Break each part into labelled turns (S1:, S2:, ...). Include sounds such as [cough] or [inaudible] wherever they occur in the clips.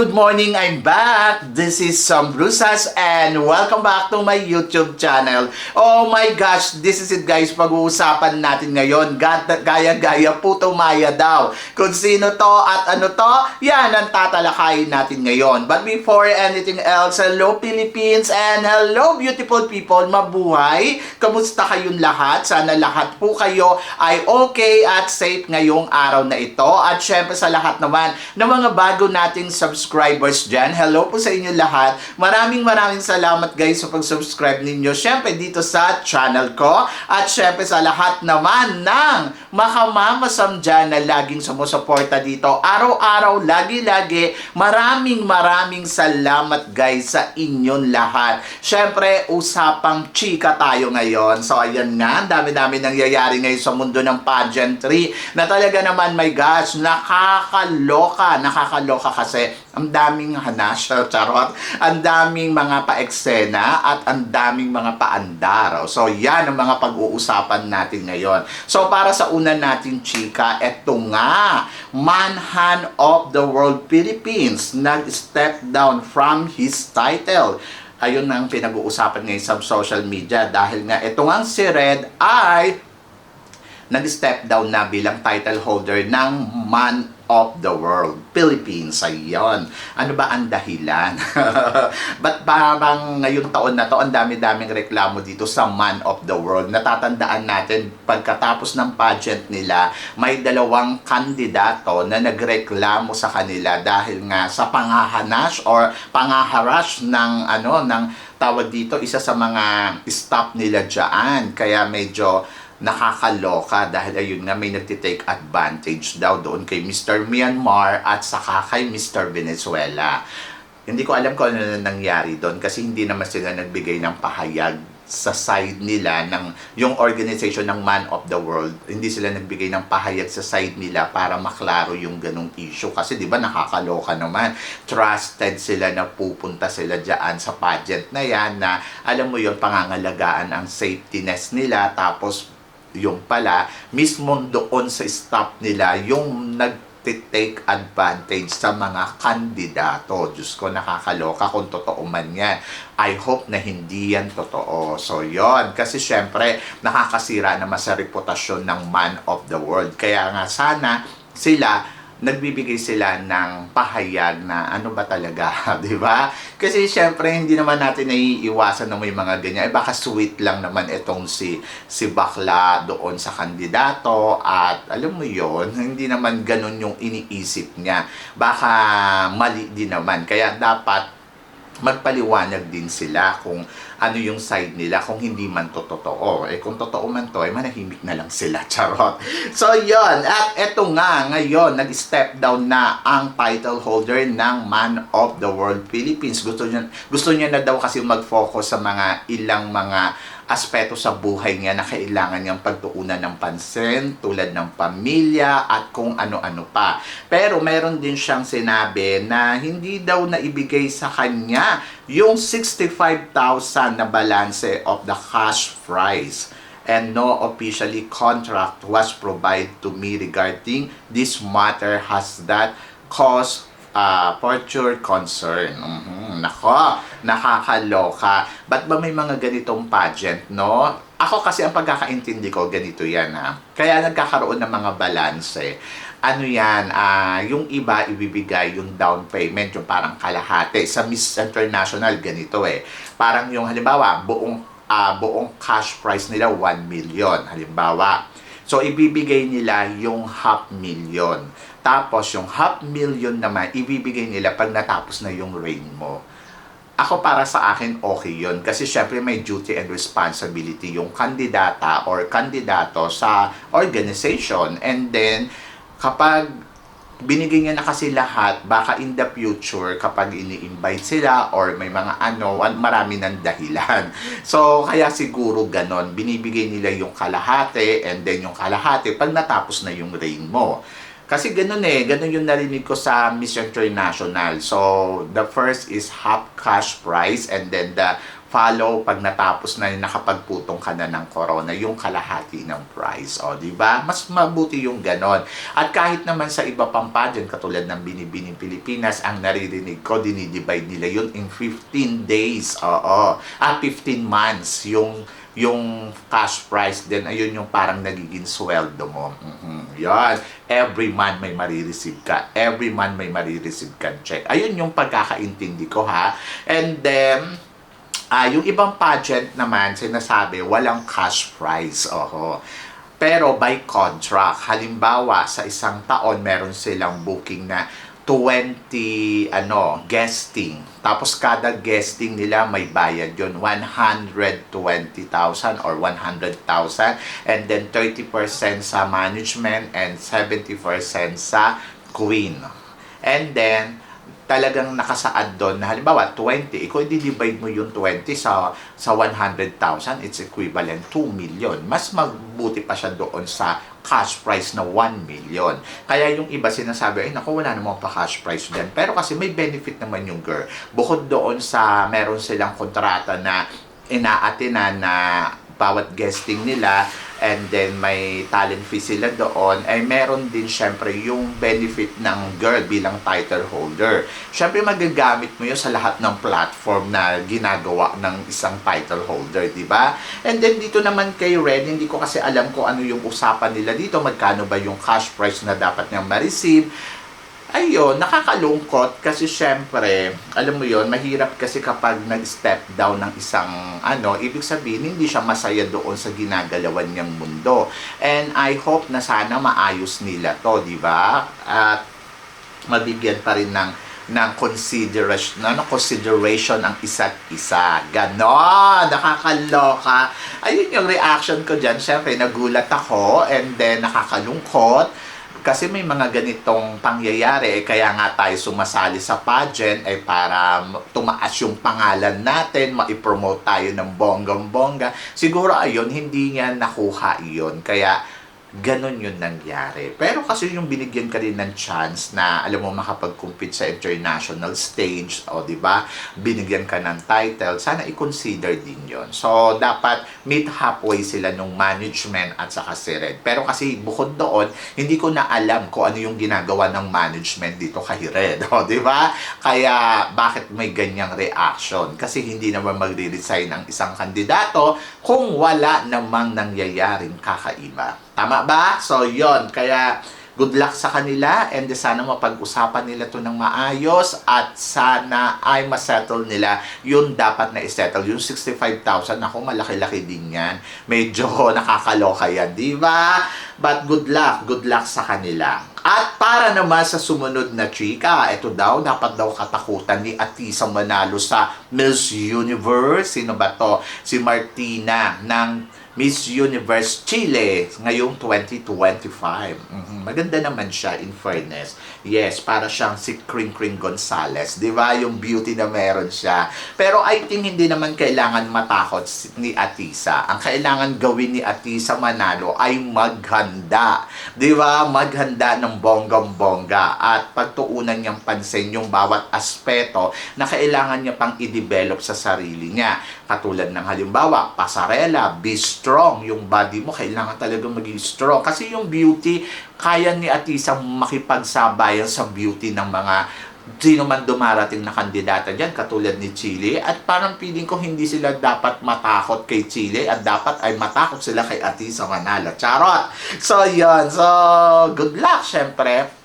S1: Good morning! I'm back! This is Sam Brusas and welcome back to my YouTube channel. Oh my gosh! This is it guys, pag-uusapan natin ngayon. Ga- Gaya-gaya puto maya daw. Kung sino to at ano to, yan ang tatalakayin natin ngayon. But before anything else, hello Philippines and hello beautiful people! Mabuhay! Kamusta kayong lahat? Sana lahat po kayo ay okay at safe ngayong araw na ito. At syempre sa lahat naman ng mga bago nating subscribers dyan, hello po sa inyo lahat. Maraming maraming salamat guys sa pag-subscribe ninyo. Syempre dito sa channel ko. At syempre sa lahat naman ng makamamasam dyan na laging sumusuporta dito. Araw-araw, lagi-lagi, maraming maraming salamat guys sa inyong lahat. Syempre, usapang chika tayo ngayon. So ayan nga, dami-dami nangyayari ngayon sa mundo ng pageantry na talaga naman, my gosh, nakakaloka. Nakakaloka kasi ang daming hanasya, charot. Ang daming mga pa-eksena at ang daming mga paandar. So yan ang mga pag-uusapan natin ngayon. So para sa una natin, chika, eto nga, Manhan of the World Philippines nag-step down from his title ayun na ang pinag-uusapan ngayon sa social media dahil nga ito nga si Red ay nag-step down na bilang title holder ng Man of the World, Philippines. Ayun. Ano ba ang dahilan? [laughs] Ba't parang ngayong taon na to, ang dami-daming reklamo dito sa Man of the World. Natatandaan natin, pagkatapos ng pageant nila, may dalawang kandidato na nagreklamo sa kanila dahil nga sa pangahanas or pangaharash ng ano ng tawag dito isa sa mga staff nila diyan kaya medyo nakakaloka dahil ayun nga may nagtitake advantage daw doon kay Mr. Myanmar at saka kay Mr. Venezuela. Hindi ko alam kung ano na nangyari doon kasi hindi naman sila nagbigay ng pahayag sa side nila ng yung organization ng Man of the World hindi sila nagbigay ng pahayag sa side nila para maklaro yung ganong issue kasi 'di ba nakakaloka naman trusted sila na pupunta sila diyan sa pageant na yan na alam mo yon pangangalagaan ang safetyness nila tapos yung pala, mismo doon sa staff nila, yung nag-take advantage sa mga kandidato. Diyos ko, nakakaloka kung totoo man yan. I hope na hindi yan totoo. So, yon Kasi syempre, nakakasira naman sa reputasyon ng man of the world. Kaya nga sana sila nagbibigay sila ng pahayag na ano ba talaga, [laughs] di ba? Kasi syempre hindi naman natin naiiwasan na may mga ganyan. Eh baka sweet lang naman itong si si Bakla doon sa kandidato at alam mo yon hindi naman ganun yung iniisip niya. Baka mali din naman. Kaya dapat magpaliwanag din sila kung ano yung side nila kung hindi man to totoo. Eh kung totoo man to, eh manahimik na lang sila. [laughs] Charot. So yon At eto nga, ngayon, nag-step down na ang title holder ng Man of the World Philippines. Gusto niya, gusto niya na daw kasi mag-focus sa mga ilang mga aspeto sa buhay niya na kailangan niyang pagtuunan ng pansin tulad ng pamilya at kung ano-ano pa. Pero meron din siyang sinabi na hindi daw na ibigay sa kanya yung 65,000 na balance of the cash prize and no officially contract was provided to me regarding this matter has that cause uh, future concern. Mhm. Nako, nakakaloka. Ba't ba may mga ganitong pageant, no? Ako kasi ang pagkakaintindi ko, ganito yan ha. Kaya nagkakaroon ng mga balance eh. Ano yan, ah, yung iba ibibigay yung down payment, yung parang kalahati. Sa Miss International, ganito eh. Parang yung halimbawa, buong, ah, buong cash price nila 1 million, halimbawa. So, ibibigay nila yung half million. Tapos, yung half million naman, ibibigay nila pag natapos na yung rain mo. Ako para sa akin, okay yon Kasi syempre may duty and responsibility yung kandidata or kandidato sa organization. And then, kapag binigay niya na kasi lahat, baka in the future, kapag ini-invite sila or may mga ano, an- marami ng dahilan. [laughs] So, kaya siguro ganon, binibigay nila yung kalahati and then yung kalahati pag natapos na yung rain mo. Kasi ganun eh, ganun yung narinig ko sa Miss International. So, the first is half cash price and then the follow pag natapos na nakapagputong ka na ng corona, yung kalahati ng price. O, di ba? Mas mabuti yung ganon. At kahit naman sa iba pang pageant, katulad ng Binibining Pilipinas, ang naririnig ko, dinidivide nila yun in 15 days. Oo. At 15 months yung yung cash price din, ayun yung parang nagiging sweldo mo. Mhm. Yan. Every month may marireceive ka. Every month may marireceive ka check. Ayun yung pagkakaintindi ko ha. And then, Ah, yung ibang pageant naman, sinasabi, walang cash prize. Oho. Pero by contract, halimbawa, sa isang taon, meron silang booking na 20 ano, guesting. Tapos kada guesting nila may bayad yun, 120,000 or 100,000 and then 30% sa management and 70% sa queen. And then talagang nakasaad doon na halimbawa 20, ikaw i-divide mo yung 20 sa sa 100,000, it's equivalent 2 million. Mas magbuti pa siya doon sa cash price na 1 million. Kaya yung iba sinasabi, ay naku, wala namang pa cash price din. Pero kasi may benefit naman yung girl. Bukod doon sa meron silang kontrata na inaatinan na bawat guesting nila and then may talent fee sila doon ay meron din syempre yung benefit ng girl bilang title holder. Syempre magagamit mo yun sa lahat ng platform na ginagawa ng isang title holder, di ba? And then dito naman kay Red, hindi ko kasi alam kung ano yung usapan nila dito, magkano ba yung cash price na dapat niyang ma-receive ayun, nakakalungkot kasi syempre, alam mo yon mahirap kasi kapag nag-step down ng isang ano, ibig sabihin hindi siya masaya doon sa ginagalawan niyang mundo. And I hope na sana maayos nila to, di ba? At mabigyan pa rin ng ng consideration, ano, consideration ang isa't isa. Ganon! Nakakaloka. Ayun yung reaction ko dyan. Siyempre, nagulat ako and then nakakalungkot kasi may mga ganitong pangyayari eh, kaya nga tayo sumasali sa pageant ay para tumaas yung pangalan natin, maipromote tayo ng bonggang-bongga. Siguro ayun, hindi niya nakuha iyon. Kaya ganon yun nangyari. Pero kasi yung binigyan ka rin ng chance na alam mo makapag-compete sa international stage, o di ba? Binigyan ka ng title, sana i-consider din yon. So dapat meet halfway sila nung management at saka si Red. Pero kasi bukod doon, hindi ko na alam kung ano yung ginagawa ng management dito kay Red, [laughs] o di ba? Kaya bakit may ganyang reaction? Kasi hindi naman magre-resign ang isang kandidato kung wala namang nangyayaring kakaiba. Tama ba? So, yon Kaya, good luck sa kanila and sana mapag-usapan nila to ng maayos at sana ay masettle nila yung dapat na isettle. Yung 65,000, ako malaki-laki din yan. Medyo [laughs] nakakaloka yan, di ba? But good luck, good luck sa kanila. At para naman sa sumunod na chika, ito daw, dapat daw katakutan ni Atisa Manalo sa Miss Universe. Sino ba to? Si Martina ng Miss Universe Chile ngayong 2025. Mhm. Maganda naman siya in fairness. Yes, para siyang si Kring Kring Gonzales. Di ba? Yung beauty na meron siya. Pero I think hindi naman kailangan matakot ni Atisa. Ang kailangan gawin ni Atisa Manalo ay maghanda. Di ba? Maghanda ng bonggang-bongga at pagtuunan niyang pansin yung bawat aspeto na kailangan niya pang i-develop sa sarili niya. Katulad ng halimbawa, pasarela, be strong. Yung body mo, kailangan talaga maging strong. Kasi yung beauty, kaya ni Atisa makipagsabayan sa beauty ng mga sino man dumarating na kandidata dyan, katulad ni Chile. At parang feeling ko hindi sila dapat matakot kay Chile at dapat ay matakot sila kay Atisa Manalo. Charot! So, yun. So, good luck, syempre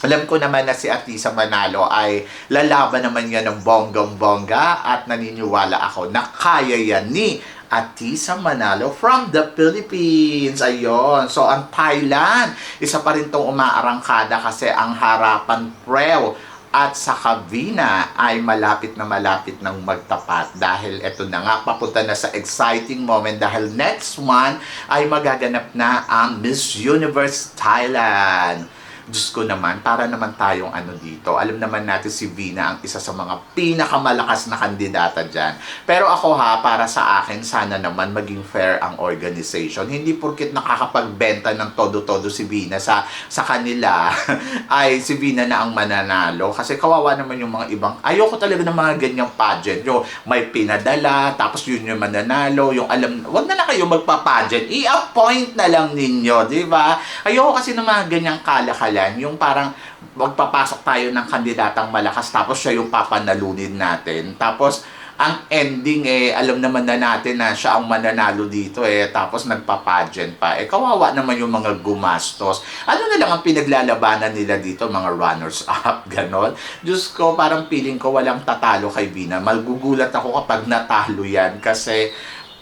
S1: alam ko naman na si Atisa Manalo ay lalaban naman yan ng bonggang-bongga at naniniwala ako na kaya yan ni Atisa Manalo from the Philippines. Ayun. So, ang Thailand, isa pa rin tong umaarangkada kasi ang harapan prew at sa Cavina ay malapit na malapit ng magtapat dahil eto na nga papunta na sa exciting moment dahil next month ay magaganap na ang Miss Universe Thailand. Diyos ko naman, para naman tayong ano dito. Alam naman natin si Vina ang isa sa mga pinakamalakas na kandidata dyan. Pero ako ha, para sa akin, sana naman maging fair ang organization. Hindi porkit nakakapagbenta ng todo-todo si Vina sa, sa kanila, [laughs] ay si Vina na ang mananalo. Kasi kawawa naman yung mga ibang, ayoko talaga ng mga ganyang pageant. Yung may pinadala, tapos yun yung mananalo, yung alam, wag na lang kayo magpa-pageant. I-appoint na lang ninyo, di ba? Ayoko kasi ng mga ganyang kalakalan, yung parang magpapasok tayo ng kandidatang malakas tapos siya yung papanalunin natin. Tapos ang ending eh, alam naman na natin na siya ang mananalo dito eh, tapos nagpa-pageant pa. Eh, kawawa naman yung mga gumastos. Ano na lang ang pinaglalabanan nila dito, mga runners-up, [laughs] ganon. Diyos ko, parang feeling ko walang tatalo kay Vina. Magugulat ako kapag natalo yan kasi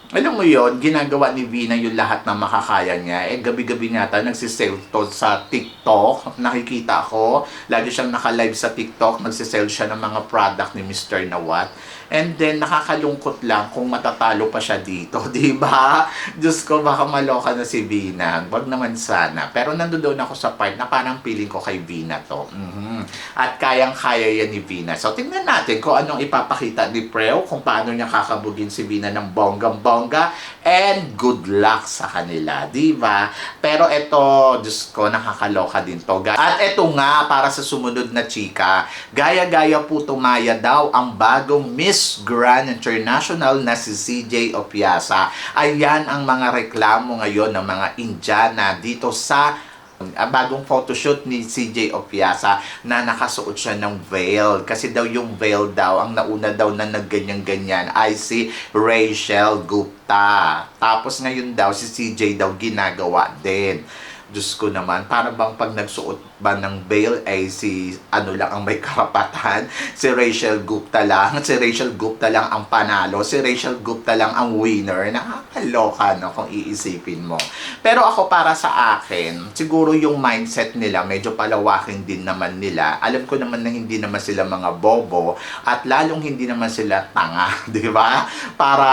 S1: alam mo yon ginagawa ni Vina yung lahat na makakaya niya. Eh, gabi-gabi nga tayo nagsisale to sa TikTok. Nakikita ko, lagi siyang naka-live sa TikTok. Nagsisale siya ng mga product ni Mr. Nawat. And then, nakakalungkot lang kung matatalo pa siya dito, [laughs] di ba? Diyos ko, baka maloka na si Vina. Wag naman sana. Pero nandoon ako sa part na parang feeling ko kay Vina to. Mhm. At kayang-kaya yan ni Vina. So, tingnan natin kung anong ipapakita ni Preo, kung paano niya kakabugin si Vina ng bonggang-bongga. And good luck sa kanila, di ba? Pero ito, Diyos ko, nakakaloka din to. At ito nga, para sa sumunod na chika, gaya-gaya po tumaya daw ang bagong Miss Grand International na si CJ Opiasa. Ayan ang mga reklamo ngayon ng mga Indiana dito sa ang bagong photoshoot ni CJ Opiasa na nakasuot siya ng veil. Kasi daw yung veil daw, ang nauna daw na nagganyan-ganyan ay si Rachel Gupta. Tapos ngayon daw, si CJ daw ginagawa din. Diyos ko naman, para bang pag nagsuot ba ng veil ay si ano lang ang may [laughs] karapatan, si Rachel Gupta lang, si Rachel Gupta lang ang panalo, si Rachel Gupta lang ang winner. Nakakaloka no kung iisipin mo. Pero ako para sa akin, siguro yung mindset nila medyo palawakin din naman nila. Alam ko naman na hindi naman sila mga bobo at lalong hindi naman sila tanga, [laughs] di ba? Para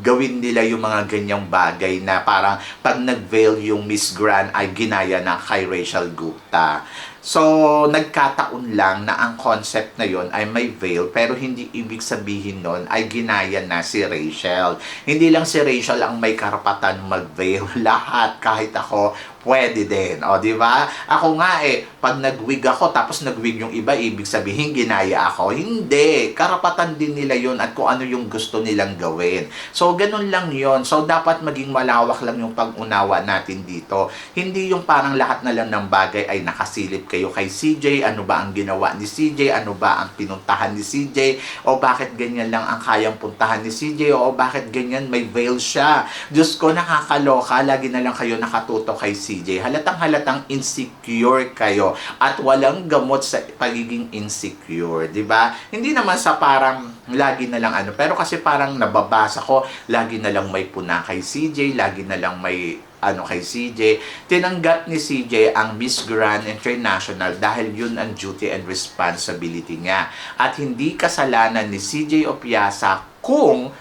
S1: gawin nila yung mga ganyang bagay na parang pag nag-veil yung Miss Grand ay ginaya na kay Rachel Gupta. So, nagkataon lang na ang concept na yon ay may veil pero hindi ibig sabihin nun ay ginaya na si Rachel. Hindi lang si Rachel ang may karapatan mag-veil. [laughs] Lahat, kahit ako, pwede din. O, di ba? Ako nga eh, pag nag-wig ako tapos nag-wig yung iba, ibig sabihin ginaya ako. Hindi. Karapatan din nila yon at kung ano yung gusto nilang gawin. So, ganun lang yon So, dapat maging malawak lang yung pag-unawa natin dito. Hindi yung parang lahat na lang ng bagay ay nakasilip kayo kay CJ. Ano ba ang ginawa ni CJ? Ano ba ang pinuntahan ni CJ? O bakit ganyan lang ang kayang puntahan ni CJ? O bakit ganyan may veil siya? Diyos ko, nakakaloka. Lagi na lang kayo nakatuto kay CJ. Halatang halatang insecure kayo at walang gamot sa pagiging insecure, 'di ba? Hindi naman sa parang lagi na lang ano, pero kasi parang nababasa ko, lagi na lang may puna kay CJ, lagi na lang may ano kay CJ, tinanggap ni CJ ang Miss Grand International dahil yun ang duty and responsibility niya. At hindi kasalanan ni CJ Opiasa kung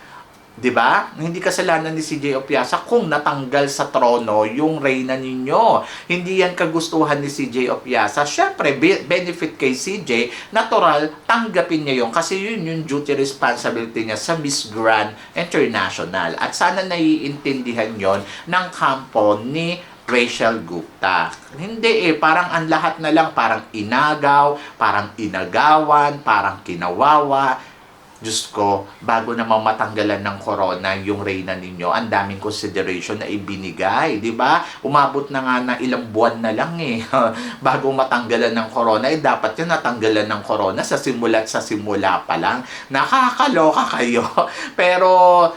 S1: 'di ba? Hindi kasalanan ni CJ Opiasa kung natanggal sa trono yung reyna ninyo. Hindi yan kagustuhan ni CJ Opiasa. Syempre, be- benefit kay CJ, natural, tanggapin niya yun kasi yun yung duty responsibility niya sa Miss Grand International. At sana naiintindihan yon ng kampo ni Rachel Gupta. Hindi eh, parang ang lahat na lang parang inagaw, parang inagawan, parang kinawawa. Diyos ko, bago na mamatanggalan ng corona yung reyna ninyo, ang daming consideration na ibinigay, di ba? Umabot na nga na ilang buwan na lang eh. [laughs] bago matanggalan ng corona, eh dapat yun natanggalan ng corona sa simula sa simula pa lang. Nakakaloka kayo. [laughs] Pero,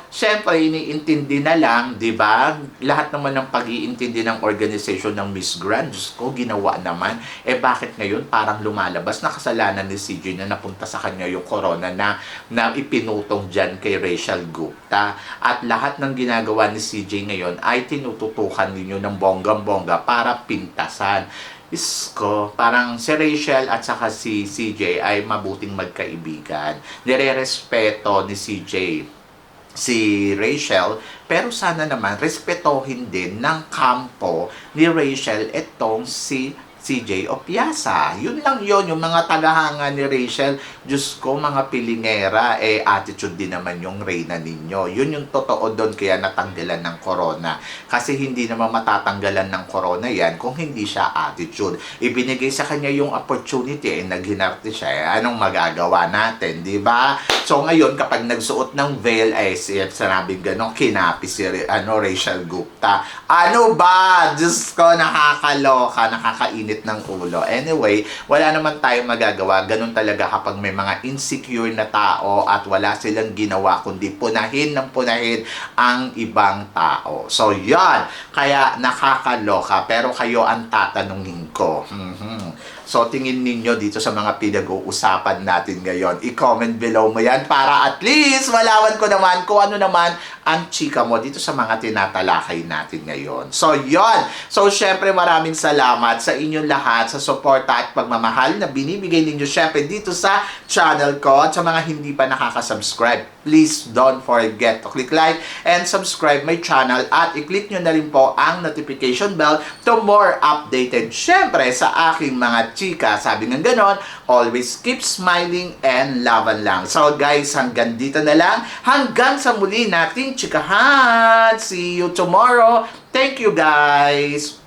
S1: syempre, iniintindi na lang, di ba? Lahat naman ng pag-iintindi ng organization ng Miss Grand, Diyos ko, ginawa naman. Eh bakit ngayon parang lumalabas na kasalanan ni CJ na napunta sa kanya yung corona na na ipinutong dyan kay Rachel Gupta. At lahat ng ginagawa ni CJ ngayon ay tinututukan ninyo ng bonggang-bongga para pintasan. Isko, parang si Rachel at saka si CJ ay mabuting magkaibigan. Nire-respeto ni CJ si Rachel, pero sana naman respetohin din ng kampo ni Rachel itong si CJ Opiasa. Yun lang yon yung mga tagahanga ni Rachel. Diyos ko, mga pilingera, eh, attitude din naman yung reyna ninyo. Yun yung totoo doon kaya natanggalan ng corona. Kasi hindi naman matatanggalan ng corona yan kung hindi siya attitude. Ibinigay sa kanya yung opportunity, eh, naghinarte siya. Eh, anong magagawa natin, di ba? So ngayon, kapag nagsuot ng veil, ay siya sinabi gano'n, kinapi si ano, Rachel Gupta. Ano ba? Diyos ko, nakakaloka, nakakainit ng ulo. Anyway, wala naman tayong magagawa. Ganun talaga kapag may mga insecure na tao at wala silang ginawa kundi punahin ng punahin ang ibang tao. So, yan. Kaya nakakaloka. Pero kayo ang tatanungin ko. Mhm. So, tingin ninyo dito sa mga pinag-uusapan natin ngayon. I-comment below mo yan para at least malaman ko naman kung ano naman ang chika mo dito sa mga tinatalakay natin ngayon. So, yon. So, syempre maraming salamat sa inyong lahat sa suporta at pagmamahal na binibigay ninyo syempre dito sa channel ko at sa mga hindi pa nakaka-subscribe. Please don't forget to click like and subscribe my channel at i-click nyo na rin po ang notification bell to more updated syempre sa aking mga chika. Sabi ng ganon, always keep smiling and laban lang. So guys, hanggang dito na lang. Hanggang sa muli nating chikahan. See you tomorrow. Thank you guys.